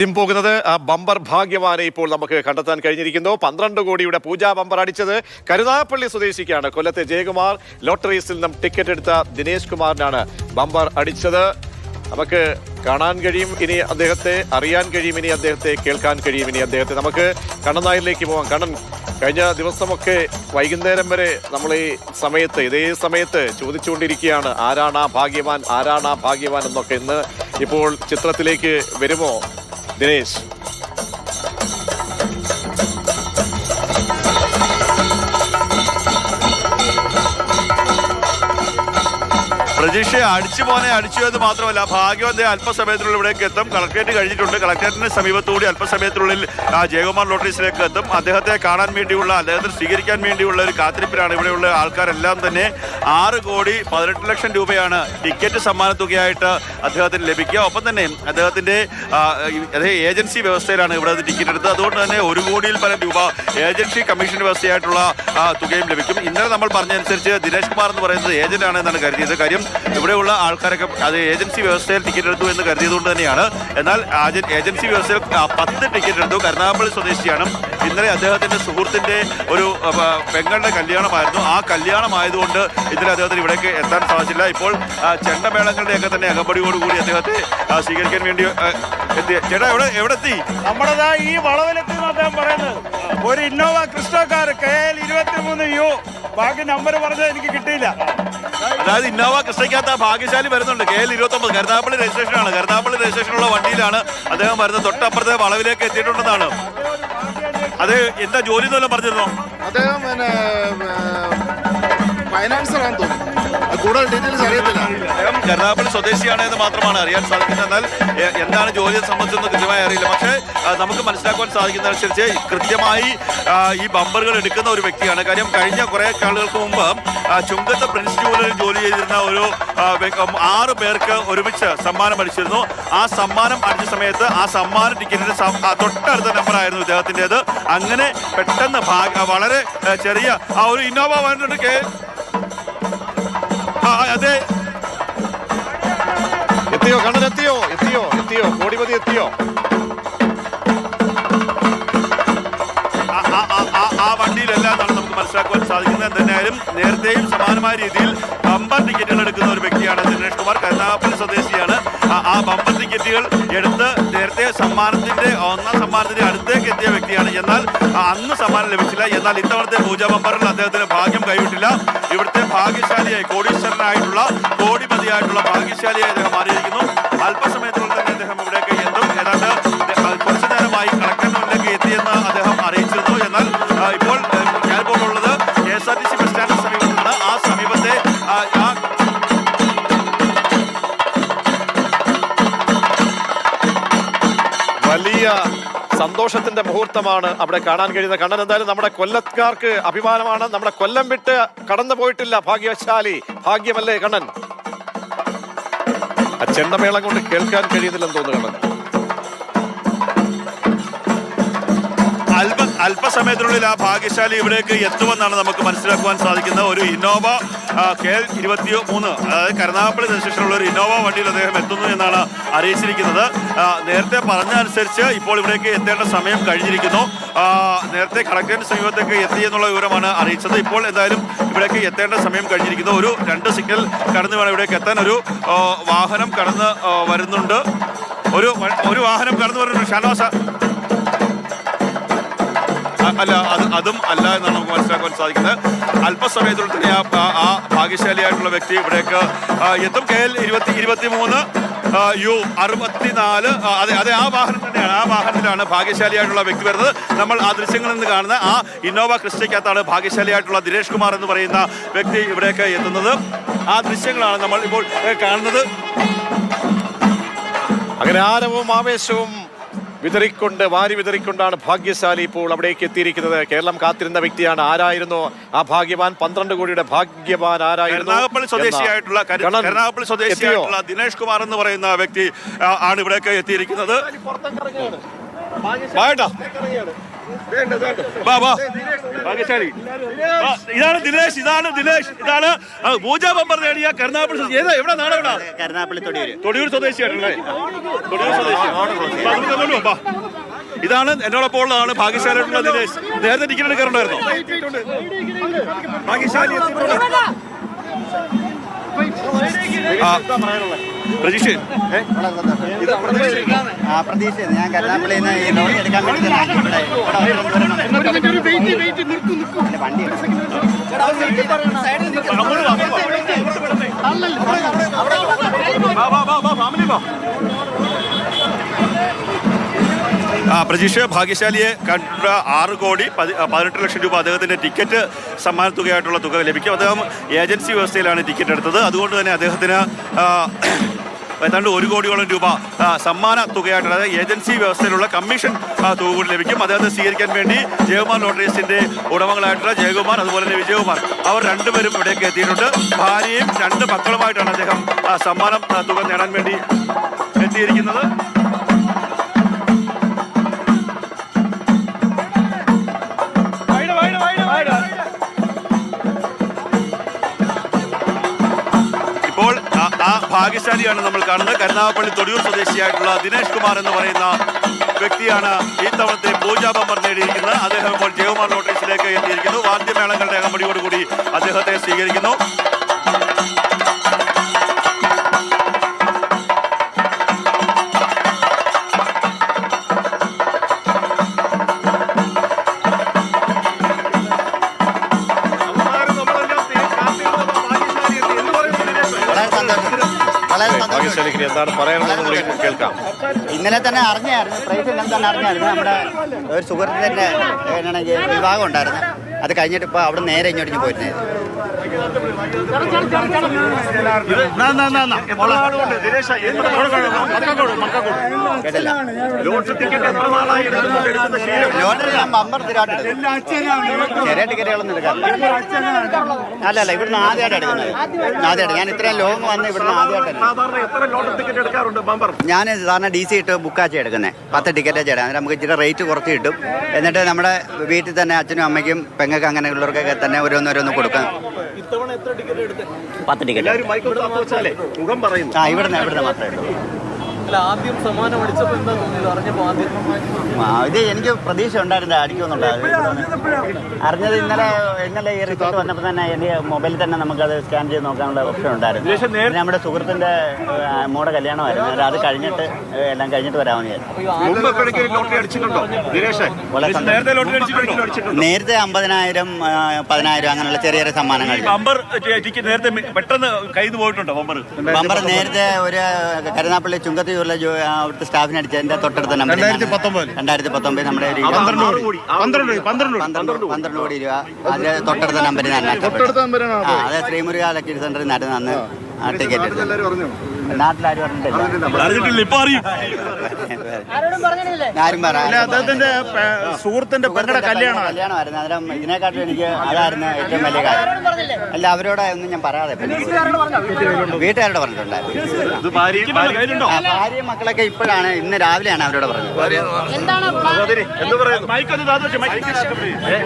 ആദ്യം പോകുന്നത്. ആ ബമ്പർ ഭാഗ്യവാനെ ഇപ്പോൾ നമുക്ക് കണ്ടെത്താൻ കഴിഞ്ഞിരിക്കുന്നു. പന്ത്രണ്ട് കോടിയുടെ പൂജാ ബമ്പർ അടിച്ചത് കരുതാപ്പള്ളി സ്വദേശിക്കാണ്. കൊല്ലത്തെ ജയകുമാർ ലോട്ടറീസിൽ നിന്നും ടിക്കറ്റ് എടുത്ത ദിനേശ് കുമാറിനാണ് ബമ്പർ അടിച്ചത്. നമുക്ക് കാണാൻ കഴിയും. ഇനി അദ്ദേഹത്തെ അറിയാൻ കഴിയും. ഇനി അദ്ദേഹത്തെ കേൾക്കാൻ കഴിയും. ഇനി അദ്ദേഹത്തെ നമുക്ക് കണ്ണനായിലേക്ക് പോകാം. കണ്ണൻ കഴിഞ്ഞ ദിവസമൊക്കെ വൈകുന്നേരം വരെ നമ്മൾ ഈ സമയത്ത് ഇതേ സമയത്ത് ചോദിച്ചുകൊണ്ടിരിക്കുകയാണ് ആരാണ് ആ ഭാഗ്യവാൻ ആരാണ് ആ ഭാഗ്യവാൻ എന്നൊക്കെ ഇന്ന് ഇപ്പോൾ ചിത്രത്തിലേക്ക് വരുമോ? ദിനേശ് പ്രതീക്ഷ അടിച്ചു പോനെ അടിച്ചു എന്ന് മാത്രമല്ല ഭാഗ്യവന്ത അല്പസമയത്തിനുള്ളിൽ ഇവിടേക്ക് എത്തും. കളക്ടറേറ്റ് കഴിഞ്ഞിട്ടുണ്ട്. കളക്ടറേറ്റിന് സമീപത്തുകൂടി അല്പസമയത്തിനുള്ളിൽ ആ, ജയകുമാർ ലോട്ടറീസിലേക്ക് എത്തും. അദ്ദേഹത്തെ കാണാൻ വേണ്ടിയുള്ള അദ്ദേഹത്തെ സ്വീകരിക്കാൻ വേണ്ടിയുള്ള ഒരു കാത്തിരിപ്പിലാണ് ഇവിടെയുള്ള ആൾക്കാരെല്ലാം തന്നെ. ആറ് കോടി പതിനെട്ട് ലക്ഷം രൂപയാണ് ടിക്കറ്റ് സമ്മാന തുകയായിട്ട് അദ്ദേഹത്തിന് ലഭിക്കുക. ഒപ്പം തന്നെ അദ്ദേഹത്തിന്റെ ഏജൻസി വ്യവസ്ഥയിലാണ് ഇവിടെ ടിക്കറ്റ് എടുത്തത്. അതുകൊണ്ട് തന്നെ ഒരു കോടിയിൽ പല രൂപ ഏജൻസി കമ്മീഷൻ വ്യവസ്ഥയായിട്ടുള്ള തുകയും ലഭിക്കും. ഇന്നലെ നമ്മൾ പറഞ്ഞതനുസരിച്ച് ദിനേശ് കുമാർ എന്ന് പറയുന്നത് ഏജന്റ് ആണ് എന്നാണ് കരുതിയത്. കാര്യം ഇവിടെയുള്ള ആൾക്കാരൊക്കെ അത് ഏജൻസി വ്യവസ്ഥയിൽ ടിക്കറ്റ് എടുത്തു എന്ന് കരുതിയതുകൊണ്ട് തന്നെയാണ്. എന്നാൽ ഏജൻസി വ്യവസ്ഥയിൽ പത്ത് ടിക്കറ്റ് എടുത്തു. കരുനാഗപ്പള്ളി സ്വദേശിയാണ്. ഇന്നലെ അദ്ദേഹത്തിന്റെ സുഹൃത്തിന്റെ ഒരു പെങ്ങളുടെ കല്യാണമായിരുന്നു. ആ കല്യാണമായതുകൊണ്ട് ഇന്നലെ അദ്ദേഹത്തിന് ഇവിടേക്ക് എത്താൻ സാധിച്ചില്ല. ഇപ്പോൾ ചെണ്ടമേളങ്ങളുടെയൊക്കെ തന്നെ അകമ്പടിയോടുകൂടി അദ്ദേഹത്തെ സ്വീകരിക്കാൻ വേണ്ടി എത്തി ചേട്ടാ എവിടെ എവിടെ എത്തി നമ്മളതാ ഈ വളവിലെത്തി അദ്ദേഹം പറയുന്നത്. ഒരു ഇന്നോവ ക്രിസ്റ്റോക്കാർ കെ എൽ ഇരുപത്തി മൂന്ന് യു. ബാക്കി നമ്പർ പറഞ്ഞത് എനിക്ക് കിട്ടിയില്ല. അതായത് ഇന്നോവ കൃഷ്ണയ്ക്കകത്ത് ഭാഗ്യശാലി വരുന്നുണ്ട്. കെ എൽ ഇരുപത്തി ഒമ്പത് കരുതാപ്പള്ളി രജിസ്ട്രേഷനാണ്. കരുതാപ്പള്ളി രജിസ്ട്രേഷനുള്ള വണ്ടിയിലാണ് അദ്ദേഹം വരുന്നത്. തൊട്ടപ്പുറത്തെ വളവിലേക്ക് എത്തിയിട്ടുണ്ടെന്നാണ്. അത് എന്താ ജോലി എന്നെല്ലാം പറഞ്ഞിരുന്നോ? അദ്ദേഹം ഫൈനാൻസറാണെന്ന് തോന്നുന്നു. കൂടുതൽ കരുനാപ്പള്ളി സ്വദേശിയാണ് എന്ന് മാത്രമാണ് അറിയാൻ സാധിക്കുന്നത്. എന്നാൽ എന്താണ് ജോലിയെ സംബന്ധിച്ചൊന്നും കൃത്യമായി അറിയില്ല. പക്ഷേ നമുക്ക് മനസ്സിലാക്കുവാൻ സാധിക്കുന്നതനുസരിച്ച് കൃത്യമായി ഈ ബമ്പറുകൾ എടുക്കുന്ന ഒരു വ്യക്തിയാണ്. കാര്യം കഴിഞ്ഞ കുറെ ആളുകൾക്ക് മുമ്പ് ചുങ്കത്ത് പ്രിൻസ് ജോലി ചെയ്തിരുന്ന ഒരു ആറ് പേർക്ക് ഒരുമിച്ച് സമ്മാനം അടിച്ചിരുന്നു. ആ സമ്മാനം അടിച്ച സമയത്ത് ആ സമ്മാന ടിക്കറ്റിന്റെ തൊട്ടടുത്ത നമ്പറായിരുന്നു ഇദ്ദേഹത്തിന്റെത്. അങ്ങനെ പെട്ടെന്ന് വളരെ ചെറിയ ആ ഒരു ഇന്നോവ ആ അതെ. എത്തിയോ കണ്ണൻ എത്തിയോ? എത്തിയോ എത്തിയോ? കോടിപതി എത്തിയോ? ആ- വണ്ടിയിലെല്ലാം നമുക്ക് മനസ്സിലാക്കുവാൻ സാധിക്കുന്നത് എന്തായാലും നേരത്തെയും സമാനമായ രീതിയിൽ ബമ്പർ ടിക്കറ്റുകൾ എടുക്കുന്ന ഒരു വ്യക്തിയാണ് ദിനേഷ് കുമാർ കരുനാഗപ്പള്ളി സ്വദേശിയാണ്. ആ ബമ്പർ ടിക്കറ്റുകൾ എടുത്ത് നേരത്തെ സമ്മാനത്തിന്റെ ഒന്നാം സമ്മാനത്തിന്റെ അടുത്തേക്ക് എത്തിയ വ്യക്തിയാണ്. എന്നാൽ അന്ന് സമ്മാനം ലഭിച്ചില്ല. എന്നാൽ ഇത്തവണത്തെ പൂജാ മെമ്പറിൽ അദ്ദേഹത്തിന് ഭാഗ്യം കൈവിട്ടില്ല. ഇവിടുത്തെ ഭാഗ്യശാലിയായി കോടീശ്വരനായിട്ടുള്ള കോടിപതിയായിട്ടുള്ള ഭാഗ്യശാലിയായി അദ്ദേഹം മാറിയിരിക്കുന്നു. അല്പസമയത്തിനുള്ളിൽ വലിയ സന്തോഷത്തിന്റെ മുഹൂർത്തമാണ് അവിടെ കാണാൻ കഴിയുന്നത് കണ്ണൻ. എന്തായാലും നമ്മുടെ കൊല്ലക്കാർക്ക് അഭിമാനമാണ്. നമ്മുടെ കൊല്ലം വിട്ട് കടന്നു പോയിട്ടില്ല ഭാഗ്യശാലി. ഭാഗ്യമല്ലേ കണ്ണൻ? ആ ചെണ്ടമേളം കൊണ്ട് കേൾക്കാൻ കഴിയുന്നില്ലെന്ന് തോന്നുന്നു കണ്ണൻ. അല്പസമയത്തിനുള്ളിൽ ആ ഭാഗ്യശാലി ഇവിടേക്ക് എത്തുമെന്നാണ് നമുക്ക് മനസ്സിലാക്കുവാൻ സാധിക്കുന്നത് ഒരു ഇന്നോവ കെ ഇരുപത്തി മൂന്ന് അതായത് കരുനാഗപ്പള്ളി സ്റ്റേഷനിലുള്ള ഒരു ഇന്നോവ വണ്ടിയിൽ അദ്ദേഹം എത്തുന്നു എന്നാണ് അറിയിച്ചിരിക്കുന്നത്. നേരത്തെ പറഞ്ഞ അനുസരിച്ച് ഇപ്പോൾ ഇവിടേക്ക് എത്തേണ്ട സമയം കഴിഞ്ഞിരിക്കുന്നു. നേരത്തെ കളക്ടറിന് സമീപത്തേക്ക് എത്തി എന്നുള്ള വിവരമാണ് അറിയിച്ചത്. ഇപ്പോൾ എന്തായാലും ഇവിടേക്ക് എത്തേണ്ട സമയം കഴിഞ്ഞിരിക്കുന്നു. ഒരു രണ്ട് സിഗ്നൽ കടന്നു വേണം ഇവിടേക്ക് എത്താൻ. ഒരു വാഹനം കടന്ന് വരുന്നുണ്ട്. ഒരു ഒരു വാഹനം കടന്നു വരുന്നുണ്ട്. ഷാനവാസ അല്ല അത് അതും അല്ല എന്നാണ് നമുക്ക് മനസ്സിലാക്കാൻ സാധിക്കുന്നത്. അല്പസമയത്തുള്ളിൽ തന്നെ ആ ഭാഗ്യശാലിയായിട്ടുള്ള വ്യക്തി ഇവിടേക്ക് എത്തും. കെ എൽ ഇരുപത്തി ഇരുപത്തി മൂന്ന് യു അറുപത്തിനാല് അതെ അതെ ആ വാഹനം തന്നെയാണ് ആ വാഹനത്തിലാണ് ഭാഗ്യശാലിയായിട്ടുള്ള വ്യക്തി വരുന്നത്. നമ്മൾ ആ ദൃശ്യങ്ങളിൽ നിന്ന് കാണുന്ന ആ ഇന്നോവ ക്രിസ്റ്റയ്ക്കകത്താണ് ഭാഗ്യശാലിയായിട്ടുള്ള ദിനേഷ് കുമാർ എന്ന് പറയുന്ന വ്യക്തി ഇവിടേക്ക് എത്തുന്നത്. ആ ദൃശ്യങ്ങളാണ് നമ്മൾ ഇപ്പോൾ കാണുന്നത്. അങ്ങനെ ആരവും ആവേശവും വിതറിക്കൊണ്ട് വാരി വിതറിക്കൊണ്ടാണ് ഭാഗ്യശാലി ഇപ്പോൾ അവിടേക്ക് എത്തിയിരിക്കുന്നത്. കേരളം കാത്തിരുന്ന വ്യക്തിയാണ്. ആരായിരുന്നു? ആ ഭാഗ്യവാൻ പന്ത്രണ്ട് കോടിയുടെ ഭാഗ്യവാൻ ആരായിരുന്നു സ്വദേശിയായിട്ടുള്ള സ്വദേശിയായിട്ടുള്ള ദിനേഷ് കുമാർ എന്ന് പറയുന്ന വ്യക്തി ആണ് ഇവിടേക്ക് എത്തിയിരിക്കുന്നത്. വാ കേട്ടോ. വാ, വാ. ഭാഗ്യശാലി ഇതാണ് ദിനേഷ് ഇതാണ് ദിനേഷ് ഇതാണ് പൂജാ പൂജ ബമ്പർ നേടിയ കരുനാഗപ്പള്ളി സ്വദേശി. ഏതാ എവിടെ നാട് എവിടെ? കരുനാപ്പള്ളി തൊടിയൂര്. തൊടിയൂർ സ്വദേശിയാണല്ലേ തൊടിയൂർ സ്വദേശിയാണ് ഇതാണ് എന്നോടൊപ്പം ഉള്ളതാണ് ഭാഗ്യശാലിയുള്ള ദിനേശ്. നേരത്തെ ടിക്കറ്റ് എടുക്കാറുണ്ടായിരുന്നു. ഭാഗ്യശാലി പ്രതീക്ഷ ആ പ്രതീക്ഷ ഞാൻ കരുനാപ്പള്ളിയിൽ നിന്ന് ഈ ലോറി എടുക്കാൻ വേണ്ടി ഇവിടെ വണ്ടി ആ പ്രതീക്ഷ ഭാഗ്യശാലിയെ കണ്ട ആറ് കോടി പതിനെട്ട് ലക്ഷം രൂപ അദ്ദേഹത്തിന്റെ ടിക്കറ്റ് സമ്മാന തുകയായിട്ടുള്ള തുക ലഭിക്കും. അദ്ദേഹം ഏജൻസി വ്യവസ്ഥയിലാണ് ടിക്കറ്റ് എടുത്തത്. അതുകൊണ്ട് തന്നെ അദ്ദേഹത്തിന് ഏതാണ്ട് ഒരു കോടിയോളം രൂപ സമ്മാന തുകയായിട്ടുള്ള അതായത് ഏജൻസി വ്യവസ്ഥയിലുള്ള കമ്മീഷൻ തുക കൂടി ലഭിക്കും. അദ്ദേഹത്തെ സ്വീകരിക്കാൻ വേണ്ടി ജയകുമാർ ലോട്ടറീസിന്റെ ഉടമകളായിട്ടുള്ള ജയകുമാർ അതുപോലെ തന്നെ വിജയകുമാർ അവർ രണ്ടുപേരും ഇവിടേക്ക് എത്തിയിട്ടുണ്ട്. ഭാര്യയും രണ്ട് മക്കളുമായിട്ടാണ് അദ്ദേഹം സമ്മാനം തുക നേടാൻ വേണ്ടി എത്തിയിരിക്കുന്നത്. ഭാഗ്യശാലിയാണ് നമ്മൾ കാണുന്നത്. കരുനാഗപ്പള്ളി തൊടിയൂർ സ്വദേശിയായിട്ടുള്ള ദിനേഷ് കുമാർ എന്ന് പറയുന്ന വ്യക്തിയാണ് ഈ തവണത്തെ പൂജാ ബമ്പർ നേടിയിരിക്കുന്നത്. അദ്ദേഹം ഇപ്പോൾ ജയകുമാർ നോട്ടീസിലേക്ക് എത്തിയിരിക്കുന്നു. വാദ്യമേളങ്ങളുടെ അകമ്പടിയോടുകൂടി അദ്ദേഹത്തെ സ്വീകരിക്കുന്നു. ഭാഗ്യശാലിക്ക് എന്താണ് പറയാനുള്ളത് കേൾക്കാം. ഇന്നലെ തന്നെ അറിഞ്ഞായിരുന്നു പ്രൈസ് ഇന്നലെ തന്നെ അറിഞ്ഞായിരുന്നു. നമ്മുടെ ഒരു സുഹൃത്തിന്റെ വിവാഹം ഉണ്ടായിരുന്നു. അത് കഴിഞ്ഞിട്ട് ഇപ്പോൾ അവിടെ നേരെ ഇങ്ങോട്ട് പോയിരുന്നത് കേട്ടില്ല ലോട്ടറി ഞാൻ ബമ്പർ സ്ഥിരമായിട്ട് എടുക്കും. ചെറിയ ടിക്കറ്റുകളൊന്നും എടുക്കാറില്ല അല്ല അല്ല ഇവിടുന്ന് ആദ്യമായിട്ട് എടുക്കുന്നത് ആദ്യമായിട്ട് ഞാൻ ഇത്രയും ലോങ് വന്ന് ഇവിടുന്ന് ആദ്യമായിട്ട് ഞാൻ സാധാരണ ഡി സി ഇട്ട് ബുക്കാച്ചി എടുക്കുന്നത് പത്ത് ടിക്കറ്റ് ചേടാം അന്നേരം നമുക്ക് ഇച്ചിരി റേറ്റ് കുറച്ച് കിട്ടും. എന്നിട്ട് നമ്മുടെ വീട്ടിൽ തന്നെ അച്ഛനും അമ്മയ്ക്കും പെങ്ങൾക്ക് അങ്ങനെയുള്ളവർക്കൊക്കെ തന്നെ ഓരോന്നോരോന്ന് കൊടുക്കാം. പത്ത് ടിക്കറ്റ് മുഖം ആ ഇവിടുന്ന് ഇവിടുന്ന് മാത്രമേ ഉള്ളൂ ആദ്യം സമ്മാനം അടിച്ചപ്പോൾ എന്താ തോന്നിയത്? അറിഞ്ഞപ്പോൾ ആദ്യം. ആ, ഇത് എനിക്ക് പ്രതീക്ഷ ഉണ്ടായിരുന്നു അടിക്കുമെന്നുണ്ടായിരുന്നു അറിഞ്ഞത് ഇന്നലെ ഇന്നലെ ഈ റിസൾട്ട് വന്നപ്പോൾ തന്നെ എനിക്ക് മൊബൈലിൽ തന്നെ നമുക്കത് സ്കാൻ ചെയ്ത് നോക്കാനുള്ള ഓപ്ഷൻ ഉണ്ടായിരുന്നു. നമ്മുടെ സുഹൃത്തിന്റെ മോടെ കല്യാണമായിരുന്നു. അത് കഴിഞ്ഞിട്ട് എല്ലാം കഴിഞ്ഞിട്ട് വരാമെന്ന്. നേരത്തെ ലോട്ടറി അടിച്ചിട്ടുണ്ടോ? നേരത്തെ അമ്പതിനായിരം പതിനായിരം അങ്ങനെയുള്ള ചെറിയ ചെറിയ സമ്മാനങ്ങൾ. നേരത്തെ പെട്ടെന്ന് കയ്യിൽ പോയിട്ടുണ്ടോ ബമ്പർ ബമ്പർ നേരത്തെ ഒരു കരുനാപ്പള്ളി ചുങ്കത്തിയൂരിലെ ആ, അവിടുത്തെ സ്റ്റാഫിന് അടിച്ചതിന്റെ തൊട്ടടുത്ത നമ്പർ രണ്ടായിരത്തി പത്തൊമ്പത്. നമ്മുടെ ഒരു പന്ത്രണ്ട് കോടി. രൂപ അതിന്റെ തൊട്ടടുത്ത നമ്പറിൽ നിന്ന് തൊട്ടടുത്ത നമ്പരാണ് അതെ? ശ്രീമുരുക ലക്കി സെന്ററിൽ നിന്ന് അന്ന് ആ ടിക്കറ്റ് നാട്ടിലാരും പറഞ്ഞിട്ടില്ല? ആരും അദ്ദേഹത്തിന്റെ സുഹൃത്തിന്റെ പെങ്ങളുടെ കല്യാണം കല്യാണമായിരുന്നു. അന്നേരം ഇതിനെക്കാട്ടും എനിക്ക് അതായിരുന്നു ഏറ്റവും വലിയ കാര്യം. അല്ല അവരോട് ഒന്നും ഞാൻ പറയാതെ വീട്ടുകാരോട് പറഞ്ഞിട്ടുണ്ടായിരുന്നു ആ, ഭാര്യയും മക്കളൊക്കെ ഇപ്പോഴാണ് ഇന്ന് രാവിലെയാണ് അവരോട് പറഞ്ഞത്.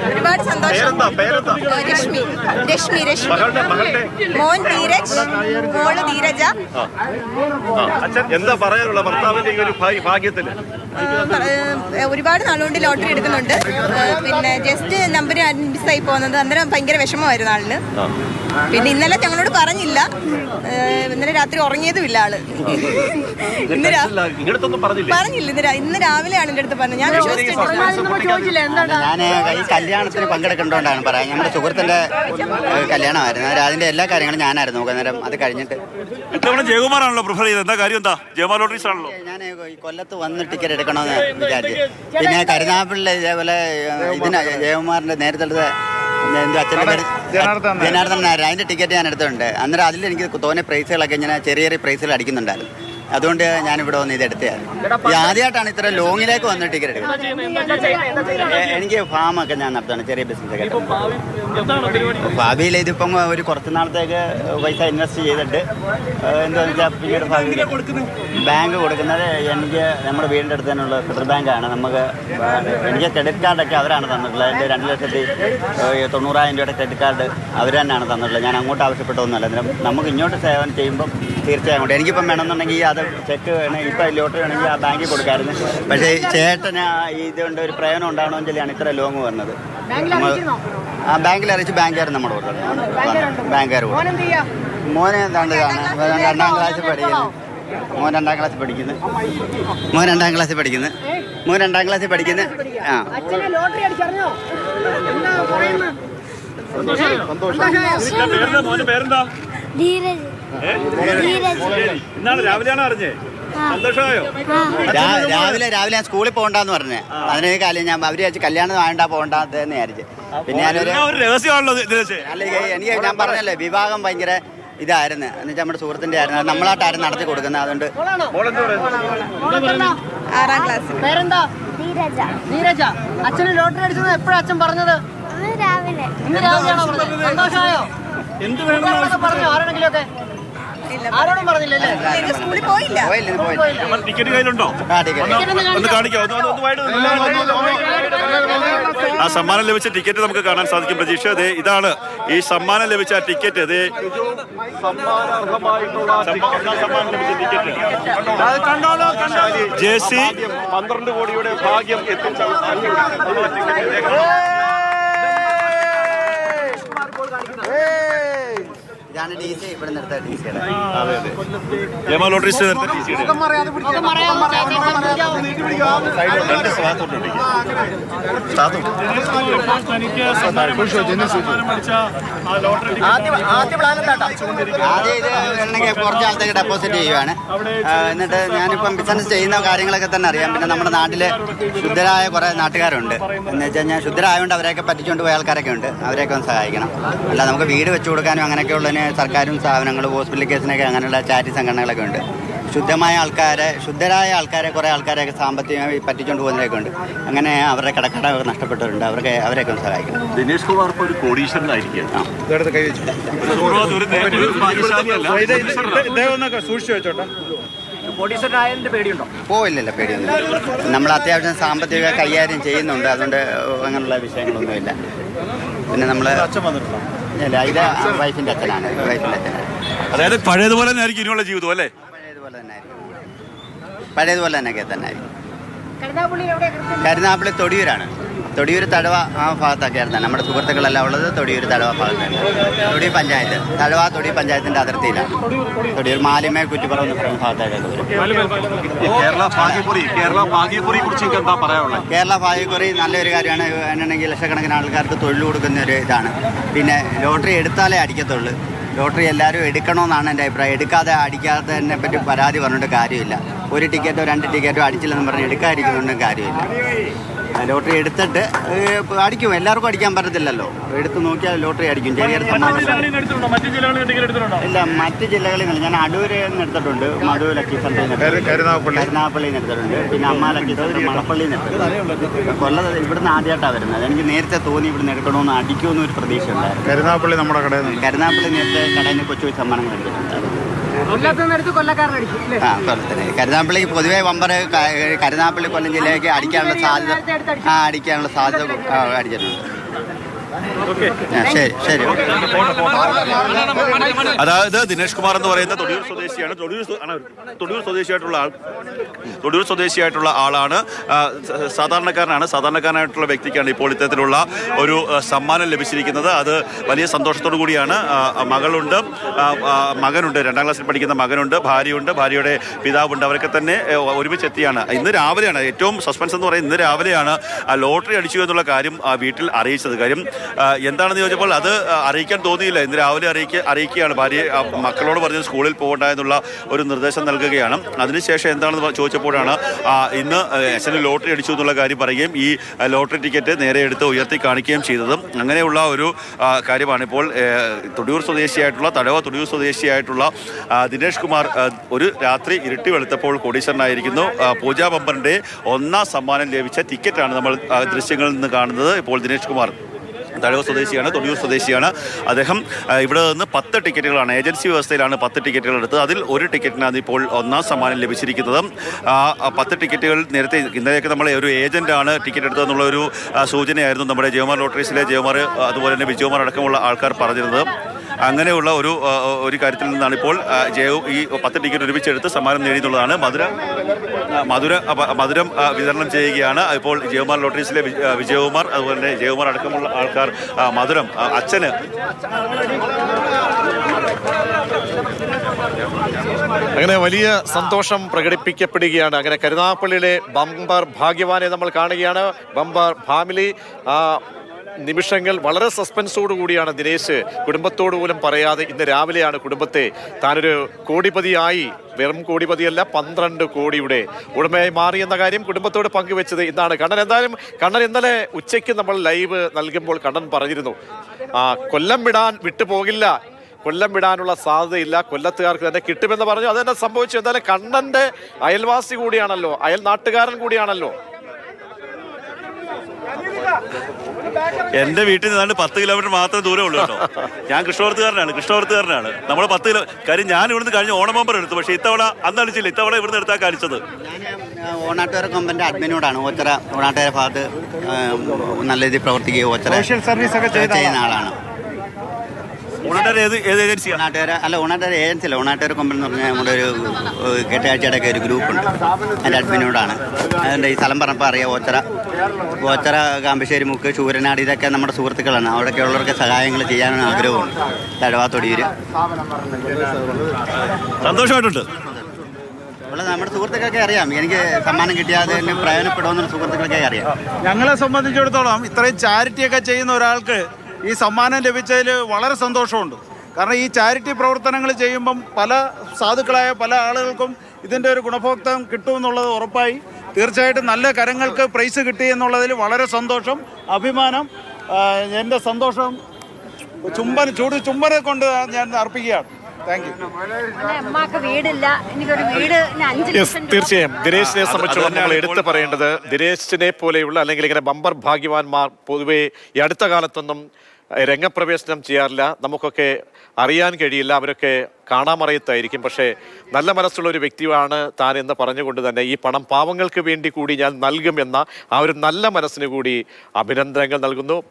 ഒരുപാട് സന്തോഷം. രശ്മി. രശ്മി രശ്മി. മോൻ ധീരജ്. മോൾ ധീരജ. എന്താ പറയാനുള്ള ഭർത്താവിന്റെ ഈ ഒരു ഏ, ഒരുപാട് നാളുകൊണ്ട് ലോട്ടറി എടുക്കുന്നുണ്ട്. പിന്നെ ജസ്റ്റ് നമ്പർ മിസ്സായി പോകുന്നത് അന്നേരം ഭയങ്കര വിഷമമായിരുന്നു ആളിന്. പിന്നെ ഇന്നലെ ഞങ്ങളോട് പറഞ്ഞില്ല. ഇന്നലെ രാത്രി ഉറങ്ങിയതുമില്ല ആൾ. ഇന്ന് പറഞ്ഞില്ല? ഇന്ന് ഇന്ന് രാവിലെയാണ് എന്റെ അടുത്ത് പറഞ്ഞത്. ഞാൻ വിശ്വസിച്ചിട്ടില്ല. ഞാൻ ഈ കല്യാണത്തിന് പങ്കെടുക്കേണ്ടതുകൊണ്ടാണ് പറയാം. നമ്മുടെ സുഹൃത്തിന്റെ കല്യാണമായിരുന്നു. അതിന്റെ എല്ലാ കാര്യങ്ങളും ഞാനായിരുന്നു നോക്കുന്നേരം അത് അത് കഴിഞ്ഞിട്ട്. ഇത്തവണ ജയകുമാറാണല്ലോ പ്രിഫർ ചെയ്തത്. എന്താ കാര്യം? എന്താ? ജയകുമാർ ലോട്ടറീസ് ആണല്ലോ. ഞാൻ ഈ കൊല്ലത്ത് വന്ന് ടിക്കറ്റ് എടുക്കണമെന്ന് വിചാരിച്ചു. പിന്നെ കരുനാഗപ്പള്ളി ഇതേപോലെ ഇതിന് ജയകുമാറിന്റെ നേരത്തെ എടുത്ത എന്റെ അച്ഛന്റെ പേര് ജനാർദ്ദൻ നായർ. ടിക്കറ്റ് ഞാൻ എടുത്തിട്ടുണ്ട്. അന്നേരം അതിൽ എനിക്ക് തോന്നിയ പ്രൈസുകളൊക്കെ ഇങ്ങനെ ചെറിയ ചെറിയ പ്രൈസുകൾ അടിക്കുന്നുണ്ടായിരുന്നു. അതുകൊണ്ട് ഞാൻ ഇവിടെ വന്ന് ഇത് എടുത്തതാണ് ഈ ആദ്യമായിട്ടാണ് ഇത്ര ലോങ്ങിലേക്ക് വന്ന് ടിക്കറ്റ് എടുക്കുന്നത്. എനിക്ക് ഫാമൊക്കെ ഞാൻ നടത്തുകയാണ് ചെറിയ ബിസിനസ് ഒക്കെ ഭാവി ഭാവിയിൽ ഇതിപ്പം ഒരു കുറച്ച് നാളത്തേക്ക് പൈസ ഇൻവെസ്റ്റ് ചെയ്തിട്ട് എന്താണെന്ന് വെച്ചാൽ പിന്നീട് ഭാവിയിൽ ബാങ്ക് കൊടുക്കുന്നത് എനിക്ക് നമ്മുടെ വീടിന്റെ അടുത്ത് തന്നെയുള്ള ഫെഡറൽ ബാങ്കാണ് നമുക്ക് എനിക്ക് ക്രെഡിറ്റ് കാർഡൊക്കെ അവരാണ് തന്നിട്ടുള്ളത്. എന്റെ രണ്ട് ലക്ഷത്തി തൊണ്ണൂറായിരം രൂപയുടെ ക്രെഡിറ്റ് കാർഡ് അവർ തന്നെയാണ് തന്നിട്ടുള്ളത്. ഞാൻ അങ്ങോട്ട് ആവശ്യപ്പെട്ടതൊന്നുമല്ല നമുക്ക് ഇങ്ങോട്ട് സേവനം ചെയ്യുമ്പം തീർച്ചയായും ഉണ്ട്. എനിക്കിപ്പം വേണമെന്നുണ്ടെങ്കിൽ അത് ചെക്ക് വേണമെങ്കിൽ ഇപ്പം ലോട്ടറി വേണമെങ്കിൽ ആ ബാങ്കിൽ കൊടുക്കാമായിരുന്നു പക്ഷേ ചേട്ടന് ആ ഇതുകൊണ്ട് ഒരു പ്രയോജനം ഉണ്ടാവണമെന്ന് ചൊല്ലിയാണ് ഇത്ര ലോങ് വന്നത്. നമ്മൾ- ആ ബാങ്കിൽ അറിയിച്ച് ബാങ്കുകാർ നമ്മുടെ കൊടുത്തത് ബാങ്കുകാർ മോനെ എന്താണ്ട് രണ്ടാം ക്ലാസ് പഠിക്കുന്നു. മോൻ രണ്ടാം ക്ലാസ്സിൽ പഠിക്കുന്നു. മോൻ രണ്ടാം ക്ലാസ്സിൽ പഠിക്കുന്നു. മോൻ രണ്ടാം ക്ലാസ്സിൽ പഠിക്കുന്നു. ആ. സന്തോഷം. സന്തോഷം പേരെന്താ? ഇന്നാണ് രാവിലെയാണ് അറിഞ്ഞേ സന്തോഷമായോ? രാവിലെ രാവിലെ ഞാൻ സ്കൂളിൽ പോകണ്ടെന്ന് പറഞ്ഞേ. അതിന് കാര്യം ഞാൻ അവർ വെച്ച് കല്യാണം വേണ്ട പോകണ്ടെന്ന് വിചാരിച്ചു. പിന്നെ ഞാനൊരു ഒരു രഹസ്യമാണല്ലോ ദിനേശ് എനിക്ക് ഞാൻ പറഞ്ഞല്ലേ വിവാഹം ഭയങ്കര ഇതായിരുന്നു. എന്ന് വെച്ചാൽ നമ്മുടെ സുഹൃത്തിന്റെ ആയിരുന്നു. നമ്മളായിട്ടായിരുന്നു നടത്തി കൊടുക്കുന്നത്. അതുകൊണ്ട് ആറാം ക്ലാസ്. പേരെന്താ? നീരജ. അച്ഛന് ലോട്ടറി അടിച്ചത് എപ്പോഴാ അച്ഛൻ പറഞ്ഞത്? ഇന്ന് രാവിലെ. ഇന്ന് രാവിലെയാണോ സന്തോഷമായോ? എന്ത് വേണമെന്ന് പറഞ്ഞു ആരാണെങ്കിലും ഒക്കെ ആരോടും പറഞ്ഞില്ലല്ലേ? സ്കൂളിൽ പോയില്ല. പോയില്ല ടിക്കറ്റ് കയ്യിലുണ്ടോ? ആ ടിക്കറ്റ് ഒന്ന് കാണിക്കോ? ആ സമ്മാനം ലഭിച്ച ടിക്കറ്റ് നമുക്ക് കാണാൻ സാധിക്കും പ്രതീക്ഷ. അതെ ഇതാണ് ഈ സമ്മാനം ലഭിച്ച ടിക്കറ്റ് അതെ ജെ സി പന്ത്രണ്ട് കോടിയുടെ ഭാഗ്യം എത്തിച്ച ഇതാണ് ഡി സി ഇവിടെ നിർത്ത ഡി സിയുടെ ജമ ലോട്ടറി മുഖം പറയാമോ ആദ്യം ആദ്യ പ്ലാൻ എന്താട്ടാ ആദ്യം ഇത് വേണമെങ്കിൽ കുറച്ച് ആളത്തേക്ക് ഡെപ്പോസിറ്റ് ചെയ്യുവാണ്. എന്നിട്ട് ഞാനിപ്പം ബിസിനസ് ചെയ്യുന്ന കാര്യങ്ങളൊക്കെ തന്നെ അറിയാം. പിന്നെ നമ്മുടെ നാട്ടിൽ ശുദ്ധരായ കുറേ നാട്ടുകാരുണ്ട്. എന്ന് വെച്ച് ഞാൻ ശുദ്ധരായതുകൊണ്ട് അവരെയൊക്കെ പറ്റിച്ചുകൊണ്ട് പോയ ആൾക്കാരൊക്കെ ഉണ്ട്. അവരെയൊക്കെ ഒന്ന് സഹായിക്കണം. അല്ല നമുക്ക് വീട് വെച്ചു കൊടുക്കാനും അങ്ങനെയൊക്കെ ഉള്ളതിന് സർക്കാരും സ്ഥാപനങ്ങളും ഹോസ്പിറ്റൽ കേസിനൊക്കെ അങ്ങനെയുള്ള ചാരിറ്റി സംഘടനകളൊക്കെ ഉണ്ട്. ശുദ്ധമായ ആൾക്കാരെ ശുദ്ധരായ ആൾക്കാരെ കുറേ ആൾക്കാരെയൊക്കെ സാമ്പത്തികമായി പറ്റിച്ചുകൊണ്ട് പോകുന്നവരൊക്കെ ഉണ്ട്. അങ്ങനെ അവരുടെ കടക്കട നഷ്ടപ്പെട്ടവരുണ്ട്. അവർക്ക് അവരെയൊക്കെ സഹായിക്കണം. ദിനേഷ് കുമാർ ഇപ്പോൾ ഒരു കോടീശ്വരനായിരിക്കും സൂക്ഷിച്ചു വെച്ചോട്ടെ. കോടീശ്വരനായതിന്റെ പേടിയുണ്ടോ? പോയില്ലല്ലോ പേടിയൊന്നും നമ്മൾ അത്യാവശ്യം സാമ്പത്തിക കൈകാര്യം ചെയ്യുന്നുണ്ട്. അതുകൊണ്ട് അങ്ങനെയുള്ള വിഷയങ്ങളൊന്നുമില്ല. പിന്നെ നമ്മൾ ഇല്ല ഇത് വൈഫിന്റെ അച്ഛനാണ്. വൈഫിന്റെ അച്ഛനാണ്. അതായത് പഴയതുപോലെ തന്നെ ആയിരിക്കും ഇനിയുള്ള ജീവിതം അല്ലേ? പഴയതുപോലെ തന്നെ ആയിരിക്കും. പഴയതുപോലെ തന്നെ തന്നെ ആയിരിക്കും കരുനാപ്പള്ളി എവിടെ കൃത്യം കരുനാപ്പള്ളി തൊടിയൂരാണ്. തൊടിയൂർ തഴവ ആ ഭാഗത്തൊക്കെയായിരുന്നു. നമ്മുടെ സുഹൃത്തുക്കളെല്ലാം ഉള്ളത് തൊടിയൂർ തഴവ ഭാഗത്താണ്. തൊടി പഞ്ചായത്ത്. തഴവ തൊടി പഞ്ചായത്തിന്റെ അതിർത്തിയിലാണ്. തൊടിയൂർ മാലിമേ കുറ്റിപ്പുറം എന്ന് പറയുന്ന ഭാഗത്തായിട്ട് വരും. കേരള ഭാഗ്യപുരി കേരള കുറിച്ച് എന്താ പറയാനുള്ളത്? കേരള ഭാഗ്യക്കുറി നല്ലൊരു കാര്യമാണ്. എന്നുണ്ടെങ്കിൽ ലക്ഷക്കണക്കിന് ആൾക്കാർക്ക് തൊഴിൽ കൊടുക്കുന്ന ഒരു ഇതാണ്. പിന്നെ ലോട്ടറി എടുത്താലേ അടിക്കത്തുള്ളൂ. ലോട്ടറി എല്ലാവരും എടുക്കണമെന്നാണ് എന്റെ അഭിപ്രായം. എടുക്കാതെ അടിക്കാത്തതിനെ പറ്റി പരാതി പറഞ്ഞിട്ട് കാര്യമില്ല. ഒരു ടിക്കറ്റോ രണ്ട് ടിക്കറ്റോ അടിച്ചില്ലെന്ന് പറഞ്ഞ് എടുക്കാതിരിക്കുന്നതുകൊണ്ടും കാര്യമില്ല. ലോട്ടറി എടുത്തിട്ട് അടിക്കും. എല്ലാവർക്കും അടിക്കാൻ പറ്റത്തില്ലല്ലോ. എടുത്ത് നോക്കിയാൽ ലോട്ടറി അടിക്കും. ടിക്കറ്റ് ഇല്ല മറ്റ് ജില്ലകളിൽ നിന്ന്. ഞാൻ അടൂരിൽ നിന്ന് എടുത്തിട്ടുണ്ട്. മടു ലക്കി സെന്ററിൽ കരുനാഗപ്പള്ളിയിൽ നിന്ന് എടുത്തിട്ടുണ്ട്. പിന്നെ അമ്മ ലക്കി സെന്റർ മണപ്പള്ളിയിൽ നിന്ന് എടുത്തിട്ടുണ്ട്. കൊല്ലം ഇവിടുന്ന് ആദ്യമായിട്ടാണ് വരുന്നത്. എനിക്ക് നേരത്തെ തോന്നി ഇവിടുന്ന് എടുക്കണമെന്ന് അടിക്കുമെന്ന് ഒരു പ്രതീക്ഷ ഉണ്ടായിരുന്നു കരുനാഗപ്പള്ളി നമ്മുടെ കടയിൽ നിന്ന്. കരുനാഗപ്പള്ളി നേരത്തെ കടയിൽ നിന്ന് കൊച്ചു കൊച്ചു സമ്മാനങ്ങൾ എടുത്തിട്ടുണ്ടായിരുന്നു ആ കൊല്ലത്തിന്. കരുനാഗപ്പള്ളിക്ക് പൊതുവെ വമ്പർ കരുനാപ്പള്ളി കൊല്ലം ജില്ലയ്ക്ക് അടിക്കാനുള്ള സാധ്യത ആ അടിക്കാനുള്ള സാധ്യത അടിച്ചിട്ടുണ്ട്. ശരി ശരി. അതായത് ദിനേഷ് കുമാർ എന്ന് പറയുന്ന തൊടിയൂർ സ്വദേശിയാണ്. തൊടിയൂർ തൊടിയൂർ സ്വദേശിയായിട്ടുള്ള ആൾ തൊടിയൂർ സ്വദേശിയായിട്ടുള്ള ആളാണ്. സാധാരണക്കാരനാണ്. സാധാരണക്കാരനായിട്ടുള്ള വ്യക്തിക്കാണ് ഇപ്പോൾ ഇത്തരത്തിലുള്ള ഒരു സമ്മാനം ലഭിച്ചിരിക്കുന്നത്. അത് വലിയ സന്തോഷത്തോടു കൂടിയാണ്. മകളുണ്ട്. മകനുണ്ട്. രണ്ടാം ക്ലാസ്സിൽ പഠിക്കുന്ന മകനുണ്ട് ഭാര്യയുണ്ട്. ഭാര്യയുടെ പിതാവുണ്ട്. അവരൊക്കെ തന്നെ ഏ, ഒരുമിച്ച് എത്തിയാണ് ഇന്ന് രാവിലെയാണ് ഏറ്റവും സസ്പെൻസ് എന്ന് പറയുന്നത് ഇന്ന് രാവിലെയാണ് ആ ലോട്ടറി അടിച്ചു എന്നുള്ള കാര്യം ആ, വീട്ടിൽ അറിയിച്ചത്. കാര്യം എന്താണെന്ന് ചോദിച്ചപ്പോൾ അത് അറിയിക്കാൻ തോന്നിയില്ല. ഇന്ന് രാവിലെ അറിയിക്ക അറിയിക്കുകയാണ്. ഭാര്യ മക്കളോട് പറഞ്ഞത് സ്കൂളിൽ പോകണ്ട എന്നുള്ള ഒരു നിർദ്ദേശം നൽകുകയാണ്. അതിനുശേഷം എന്താണെന്ന് ചോദിച്ചപ്പോഴാണ് ഇന്ന് എസ് ലോട്ടറി അടിച്ചു എന്നുള്ള കാര്യം പറയുകയും ഈ ലോട്ടറി ടിക്കറ്റ് നേരെ എടുത്ത് ഉയർത്തി കാണിക്കുകയും ചെയ്തതും അങ്ങനെയുള്ള ഒരു കാര്യമാണ് ഇപ്പോൾ തൊടിയൂർ സ്വദേശിയായിട്ടുള്ള തടവ തൊടിയൂർ സ്വദേശിയായിട്ടുള്ള ദിനേഷ് കുമാർ ഒരു രാത്രി ഇരുട്ടി വെളുത്തപ്പോൾ കോടീശ്വരനായിരിക്കുന്നു. പൂജാ ബമ്പറിന്റെ ഒന്നാം സമ്മാനം ലഭിച്ച ടിക്കറ്റാണ് നമ്മൾ ദൃശ്യങ്ങളിൽ നിന്ന് കാണുന്നത്. ഇപ്പോൾ ദിനേഷ് കുമാർ. തഴവ സ്വദേശിയാണ് തൊടിയൂർ സ്വദേശിയാണ്. അദ്ദേഹം ഇവിടെ നിന്ന് പത്ത് ടിക്കറ്റുകളാണ് ഏജൻസി വ്യവസ്ഥയിലാണ് പത്ത് ടിക്കറ്റുകൾ എടുത്തത്. അതിൽ ഒരു ടിക്കറ്റിനാണ് ഇപ്പോൾ ഒന്നാം സമ്മാനം ലഭിച്ചിരിക്കുന്നത്. ആ, പത്ത് ടിക്കറ്റുകൾ നേരത്തെ ഇന്നലെയൊക്കെ നമ്മൾ ഒരു ഏജന്റാണ് ടിക്കറ്റ് എടുത്തതെന്നുള്ള ഒരു സൂചനയായിരുന്നു നമ്മുടെ ജയമാർ ലോട്ടറീസിലെ ജയമാർ അതുപോലെ തന്നെ ബിജുമാർ അടക്കമുള്ള ആൾക്കാർ പറഞ്ഞിരുന്നത്. അങ്ങനെയുള്ള ഒരു ഒരു കാര്യത്തിൽ നിന്നാണ് ഇപ്പോൾ ജയവും ഈ പത്ത് ടിക്കറ്റ് ഒരുമിച്ചെടുത്ത് സമ്മാനം നേടിയെന്നുള്ളതാണ് മധുര മധുര മധുരം വിതരണം ചെയ്യുകയാണ്. ഇപ്പോൾ ജയകുമാർ ലോട്ടറീസിലെ വിജയകുമാർ അതുപോലെ തന്നെ ജയകുമാർ അടക്കമുള്ള ആൾക്കാർ മധുരം അച്ഛന്. അങ്ങനെ വലിയ സന്തോഷം പ്രകടിപ്പിക്കപ്പെടുകയാണ്. അങ്ങനെ കരുനാപ്പള്ളിയിലെ ബമ്പർ ഭാഗ്യവാനെ നമ്മൾ കാണുകയാണ്. ബമ്പർ ഫാമിലി നിമിഷങ്ങൾ വളരെ സസ്പെൻസോടു കൂടിയാണ് ദിനേശ് കുടുംബത്തോട് പോലും പറയാതെ ഇന്ന് രാവിലെയാണ് കുടുംബത്തെ. താനൊരു കോടിപതിയായി വെറും കോടിപതിയല്ല പന്ത്രണ്ട് കോടിയുടെ ഉടമയായി മാറി എന്ന കാര്യം കുടുംബത്തോട് പങ്കുവെച്ചത് ഇന്നാണ്. കണ്ണൻ എന്തായാലും കണ്ണൻ ഇന്നലെ ഉച്ചയ്ക്ക് നമ്മൾ ലൈവ് നൽകുമ്പോൾ കണ്ണൻ പറഞ്ഞിരുന്നു ആ കൊല്ലം വിടാൻ വിട്ടുപോകില്ല കൊല്ലം വിടാനുള്ള സാധ്യതയില്ല കൊല്ലത്തുകാർക്ക് തന്നെ കിട്ടുമെന്ന് പറഞ്ഞു. അത് തന്നെ സംഭവിച്ചു. എന്തായാലും കണ്ണന്റെ അയൽവാസി കൂടിയാണല്ലോ അയൽ നാട്ടുകാരൻ കൂടിയാണല്ലോ. എന്റെ വീട്ടിൽ നിന്നാണ്ട് പത്ത് കിലോമീറ്റർ മാത്രമേ ദൂരം ഉള്ളൂ കേട്ടോ. ഞാൻ കൃഷ്ണവർത്തുകാരനാണ് കൃഷ്ണവർത്തുകാരനാണ്. നമ്മൾ പത്ത് കിലോ കാര്യം ഞാൻ ഇവിടുന്ന് കഴിഞ്ഞ ഓണം ബമ്പർ എടുത്തു പക്ഷേ ഇത്തവണ അന്ന് അടിച്ചില്ല ഇത്തവണ ഇവിടുന്ന് എടുത്താൽ കാണിച്ചത്. ഞാൻ ഓണാട്ടുകാര കമ്പന്റെ അഡ്മിനോടാണ്. ഓച്ചറ ഓണാട്ടുകാര ഭാഗത്ത് നല്ല രീതിയിൽ പ്രവർത്തിക്കുകയും ഓച്ചറ ചെയ്യുന്ന ആളാണ്. അല്ല ഓണാട്ടുകാര ഏജൻസി അല്ല ഓണാട്ടുകാര കൊമ്പൻ എന്ന് പറഞ്ഞാൽ നമ്മുടെ ഒരു കെട്ടാഴ്ചയുടെ ഒക്കെ ഒരു ഗ്രൂപ്പ് ഉണ്ട് അതിന്റെ അഡ്മിനോടാണ്. അതിന്റെ ഈ സ്ഥലം പറഞ്ഞപ്പോൾ അറിയാം ഓച്ചറ. ഓച്ചറ കാമ്പശ്ശേരി മുക്ക് ചൂരനാട് ഇതൊക്കെ നമ്മുടെ സുഹൃത്തുക്കളാണ്. അവിടെയൊക്കെ ഉള്ളവർക്ക് സഹായങ്ങൾ ചെയ്യാനുള്ള ആഗ്രഹമുണ്ട് തഴവാത്തൊടിയൂര് സന്തോഷമായിട്ടുണ്ട്. ഉള്ള നമ്മുടെ സുഹൃത്തുക്കൾക്ക് അറിയാം. എനിക്ക് സമ്മാനം കിട്ടിയാതെ അതിന് പ്രയോജനപ്പെടുമെന്നുള്ള സുഹൃത്തുക്കൾക്കെ അറിയാം. ഞങ്ങളെ സംബന്ധിച്ചിടത്തോളം ഇത്രയും ചാരിറ്റിയൊക്കെ ചെയ്യുന്ന ഒരാൾക്ക് ഈ സമ്മാനം ലഭിച്ചതിൽ വളരെ സന്തോഷമുണ്ട്. കാരണം ഈ ചാരിറ്റി പ്രവർത്തനങ്ങൾ ചെയ്യുമ്പം പല സാധുക്കളായ പല ആളുകൾക്കും ഇതിന്റെ ഒരു ഗുണഭോക്തം കിട്ടുമെന്നുള്ളത് ഉറപ്പായി. തീർച്ചയായിട്ടും നല്ല കരങ്ങൾക്ക് പ്രൈസ് കിട്ടി എന്നുള്ളതിൽ വളരെ സന്തോഷം അഭിമാനം എന്റെ സന്തോഷം. ചുംബന ചൂട് ചുംബനെ കൊണ്ട് ഞാൻ അർപ്പിക്കുകയാണ്. തീർച്ചയായും. ദിനേശിനെ സംബന്ധിച്ചോളം നമ്മൾ എടുത്തു പറയേണ്ടത് ദിനേശിനെ പോലെയുള്ള അല്ലെങ്കിൽ ഇങ്ങനെ ബമ്പർ ഭാഗ്യവാന്മാർ പൊതുവേ ഈ അടുത്ത കാലത്തൊന്നും രംഗപ്രവേശനം ചെയ്യാറില്ല. നമുക്കൊക്കെ അറിയാൻ കഴിയില്ല. അവരൊക്കെ കാണാമറയത്തായിരിക്കും. പക്ഷേ നല്ല മനസ്സുള്ള ഒരു വ്യക്തിയാണ് താൻ എന്ന് പറഞ്ഞുകൊണ്ട് തന്നെ ഈ പണം പാവങ്ങൾക്ക് വേണ്ടി കൂടി ഞാൻ നൽകുമെന്ന ആ ഒരു നല്ല മനസ്സിന് കൂടി അഭിനന്ദനങ്ങൾ നൽകുന്നു.